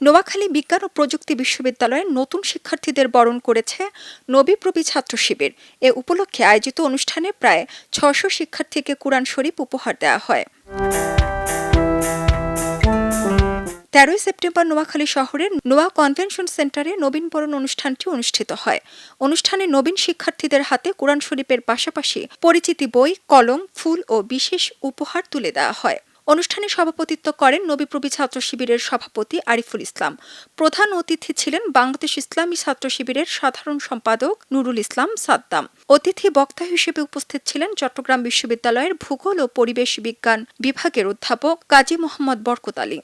নোয়াখালী বিজ্ঞান ও প্রযুক্তি বিশ্ববিদ্যালয়ের নতুন শিক্ষার্থীদের বরণ করেছে নবীপ্রবি ছাত্র শিবির। এ উপলক্ষে আয়োজিত অনুষ্ঠানে প্রায় ছশো শিক্ষার্থীকে কোরআন শরীফ উপহার দেওয়া হয়। তেরোই সেপ্টেম্বর নোয়াখালী শহরের নোয়া কনভেনশন সেন্টারে নবীনবরণ অনুষ্ঠানটি অনুষ্ঠিত হয়। অনুষ্ঠানে নবীন শিক্ষার্থীদের হাতে কোরআন শরীফের পাশাপাশি পরিচিতি বই, কলম, ফুল ও বিশেষ উপহার তুলে দেওয়া হয়। অনুষ্ঠানে সভাপতিত্ব করেন নবীপ্রবি ছাত্র শিবিরের সভাপতি আরিফুল ইসলাম। প্রধান অতিথি ছিলেন বাংলাদেশ ইসলামী ছাত্র শিবিরের সাধারণ সম্পাদক নুরুল ইসলাম সাদ্দাম। অতিথি বক্তা হিসেবে উপস্থিত ছিলেন চট্টগ্রাম বিশ্ববিদ্যালয়ের ভূগোল ও পরিবেশ বিজ্ঞান বিভাগের অধ্যাপক কাজী মোহাম্মদ বরকত আলী।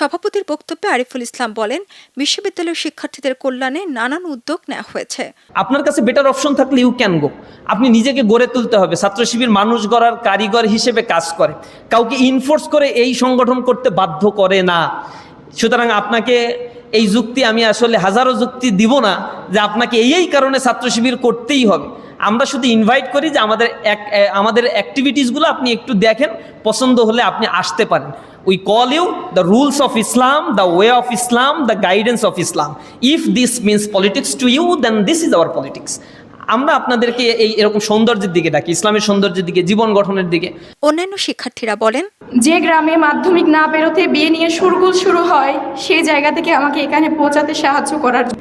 সভাপতির বক্তব্যে আরিফুল ইসলাম বলেন, বিশ্ববিদ্যালয়ের শিক্ষার্থীদের কল্যাণে নানান উদ্যোগ নেওয়া হয়েছে। আপনার কাছে বেটার অপশন থাকলে ইউ ক্যান গো আপনি নিজেকে গড়ে তুলতে হবে। ছাত্র শিবির মানুষ গড়ার কারিগর হিসেবে কাজ করে। কাউকে ইনফোর্স করে এই সংগঠন করতে বাধ্য করে না। সুতরাং আপনাকে এই যুক্তি আমি আসলে হাজারো যুক্তি দিব না যে আপনাকে এই এই কারণে ছাত্র শিবির করতেই হবে। আমরা শুধু ইনভাইট করি যে আমাদের এক আমাদের অ্যাক্টিভিটিসগুলো আপনি একটু দেখেন, পছন্দ হলে আপনি আসতে পারেন। We call you the rules of Islam the way of Islam the guidance of Islam if this means politics to you then this is our politics আমরা আপনাদেরকে এই এরকম সৌন্দর্যের দিকে ডাকি ইসলামের সৌন্দর্যের দিকে জীবন গঠনের দিকে। অন্যান্য শিক্ষার্থীরা বলেন যে গ্রামে মাধ্যমিক না বেরোতে বিয়ে নিয়ে সুরগুল শুরু হয় সেই জায়গা থেকে আমাকে এখানে পৌঁছাতে সাহায্য করার জন্য।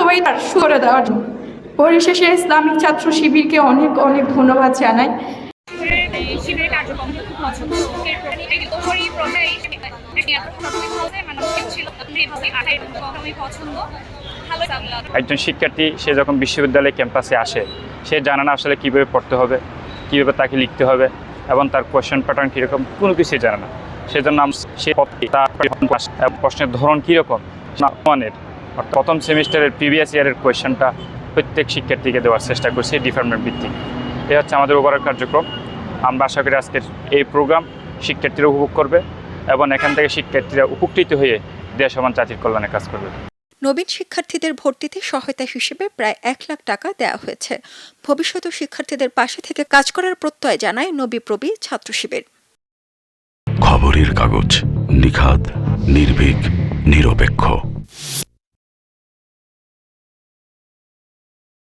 সবাই তার দেওয়ার জন্য। পরিশেষে ইসলামিক ছাত্র শিবিরকে অনেক অনেক ধন্যবাদ জানাই। শিবিরের কার্যক্রম খুব পছন্দ শরীর ছিল আমি পছন্দ ভালো একজন শিক্ষার্থী, সে যখন বিশ্ববিদ্যালয় ক্যাম্পাসে আসে, সে জানে না আসলে কীভাবে পড়তে হবে, কীভাবে তাকে লিখতে হবে এবং তার কোয়েশ্চেন প্যাটার্ন কীরকম, কোনো কিছুই জানে না। সেজন্য সে তার প্রশ্নের ধরন কীরকম মানের প্রথম সেমিস্টারের প্রিভিয়াস ইয়ারের কোয়েশ্চেনটা প্রত্যেক শিক্ষার্থীকে দেওয়ার চেষ্টা করছি ডিপার্টমেন্ট ভিত্তিক। এ হচ্ছে আমাদের ওভারঅল কার্যক্রম। আমরা আশা করি আজকের এই প্রোগ্রাম শিক্ষার্থীরা উপভোগ করবে এবং এখান থেকে শিক্ষার্থীরা উপকৃত হয়ে দেশ এবং জাতির কল্যাণে কাজ করবে। নবীন শিক্ষার্থীদের ভর্তিতে সহায়তা হিসেবে প্রায় এক লাখ টাকা দেওয়া হয়েছে। ভবিষ্যৎ শিক্ষার্থীদের পাশে থেকে কাজ করার প্রত্যয় জানায় নবী প্রবি ছাত্র শিবির খবরের কাগজ নিখাদ, নির্ভীক, নিরপেক্ষ।